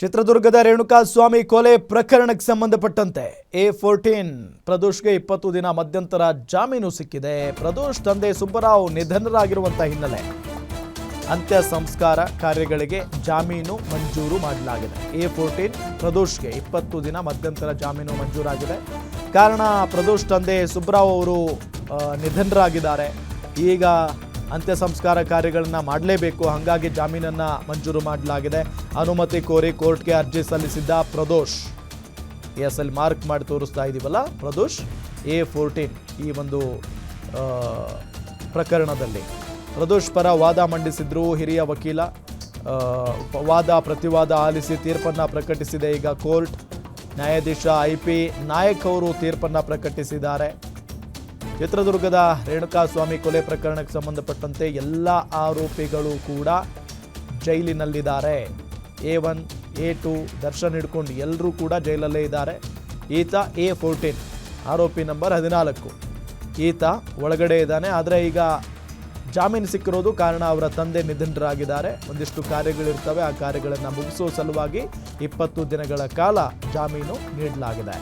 ಚಿತ್ರದುರ್ಗದ ರೇಣುಕಾ ಸ್ವಾಮಿ ಕೊಲೆ ಪ್ರಕರಣಕ್ಕೆ ಸಂಬಂಧಪಟ್ಟಂತೆ ಎ ಫೋರ್ಟೀನ್ ಪ್ರದೋಷ್ಗೆ ಇಪ್ಪತ್ತು ದಿನ ಮಧ್ಯಂತರ ಜಾಮೀನು ಸಿಕ್ಕಿದೆ. ಪ್ರದೋಷ್ ತಂದೆ ಸುಬ್ಬರಾವ್ ನಿಧನರಾಗಿರುವಂತಹ ಹಿನ್ನೆಲೆ ಅಂತ್ಯ ಸಂಸ್ಕಾರ ಕಾರ್ಯಗಳಿಗೆ ಜಾಮೀನು ಮಂಜೂರು ಮಾಡಲಾಗಿದೆ. ಎ ಫೋರ್ಟೀನ್ ಪ್ರದೋಷ್ಗೆ ಇಪ್ಪತ್ತು ದಿನ ಮಧ್ಯಂತರ ಜಾಮೀನು ಮಂಜೂರಾಗಿದೆ. ಕಾರಣ ಪ್ರದೋಷ್ ತಂದೆ ಸುಬ್ಬರಾವ್ ಅವರು ನಿಧನರಾಗಿದ್ದಾರೆ. ಈಗ ಅಂತ್ಯ ಸಂಸ್ಕಾರ ಕಾರ್ಯಗಳನ್ನು ಮಾಡಲೇಬೇಕು. ಹಾಗಾಗಿ ಜಾಮೀನನ್ನು ಮಂಜೂರು ಮಾಡಲಾಗಿದೆ. ಅನುಮತಿ ಕೋರಿ ಕೋರ್ಟ್ಗೆ ಅರ್ಜಿ ಸಲ್ಲಿಸಿದ್ದ ಪ್ರದೋಷ್. ಎಸ್ ಅಲ್ಲಿ ಮಾರ್ಕ್ ಮಾಡಿ ತೋರಿಸ್ತಾ ಇದ್ದೀವಲ್ಲ ಪ್ರದೋಷ್, ಎ ಫೋರ್ಟೀನ್ ಈ ಒಂದು ಪ್ರಕರಣದಲ್ಲಿ. ಪ್ರದೋಷ್ ಪರ ವಾದ ಮಂಡಿಸಿದ್ರು ಹಿರಿಯ ವಕೀಲ. ವಾದ ಪ್ರತಿವಾದ ಆಲಿಸಿ ತೀರ್ಪನ್ನು ಪ್ರಕಟಿಸಿದೆ ಈಗ ಕೋರ್ಟ್. ನ್ಯಾಯಾಧೀಶ ಐ ಪಿ ನಾಯಕ್ ಅವರು ತೀರ್ಪನ್ನು ಪ್ರಕಟಿಸಿದ್ದಾರೆ. ಚಿತ್ರದುರ್ಗದ ರೇಣುಕಾಸ್ವಾಮಿ ಕೊಲೆ ಪ್ರಕರಣಕ್ಕೆ ಸಂಬಂಧಪಟ್ಟಂತೆ ಎಲ್ಲ ಆರೋಪಿಗಳು ಕೂಡ ಜೈಲಿನಲ್ಲಿದ್ದಾರೆ. A one, A two Darshan ಹಿಡ್ಕೊಂಡು ಎಲ್ಲರೂ ಕೂಡ ಜೈಲಲ್ಲೇ ಇದ್ದಾರೆ. ಈತ ಎ ಫೋರ್ಟೀನ್, ಆರೋಪಿ ನಂಬರ್ ಹದಿನಾಲ್ಕು. ಈತ ಒಳಗಡೆ ಇದ್ದಾನೆ, ಆದರೆ ಈಗ ಜಾಮೀನು ಸಿಕ್ಕಿರೋದು ಕಾರಣ ಅವರ ತಂದೆ ನಿಧನರಾಗಿದ್ದಾರೆ. ಒಂದಿಷ್ಟು ಕಾರ್ಯಗಳಿರ್ತವೆ, ಆ ಕಾರ್ಯಗಳನ್ನು ಮುಗಿಸೋ ಸಲುವಾಗಿ ಇಪ್ಪತ್ತು ದಿನಗಳ ಕಾಲ ಜಾಮೀನು ನೀಡಲಾಗಿದೆ.